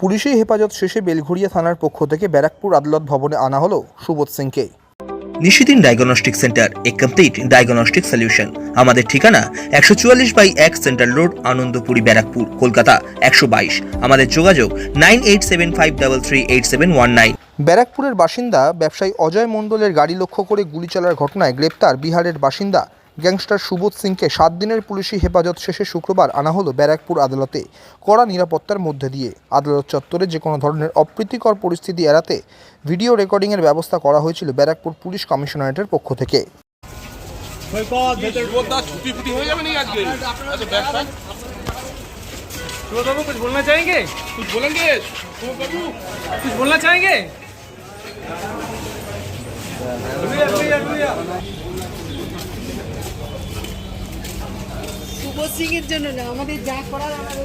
পুলিশি হেফাজত শেষে বেলঘড়িয়া থানার পক্ষ থেকে ব্যারাকপুর আদালত ভবনে আনা হলো সুবোধ সিংকে। নিশিদিন ডায়াগনস্টিক সেন্টার এ কমপ্লিট ডায়াগনস্টিক সলিউশন। আমাদের ঠিকানা একশো চুয়াল্লিশ বাই এক সেন্ট্রাল রোড আনন্দপুরি ব্যারাকপুর কলকাতা একশো বাইশ। আমাদের যোগাযোগ nine eight seven five double three eight seven one nine. ব্যারাকপুরের বাসিন্দা ব্যবসায়ী অজয় মণ্ডলের গাড়ি লক্ষ্য করে গুলি চালার ঘটনায় গ্রেপ্তার বিহারের বাসিন্দা গ্যাংস্টার সুবোধ সিংকে সাত দিনের পুলিশি হেফাজত শেষে শুক্রবার আনা হলো ব্যারাকপুর আদালতে কড়া নিরাপত্তার মধ্যে দিয়ে। আদালত চত্বরে যে কোনো ধরনের অপ্রীতিকর পরিস্থিতি এড়াতে ভিডিও রেকর্ডিংয়ের ব্যবস্থা করা হয়েছিল ব্যারাকপুর পুলিশ কমিশনারেটের পক্ষ থেকে। বলনা বলনা সিং এর জন্য না আমাদের যা করার আমাদের।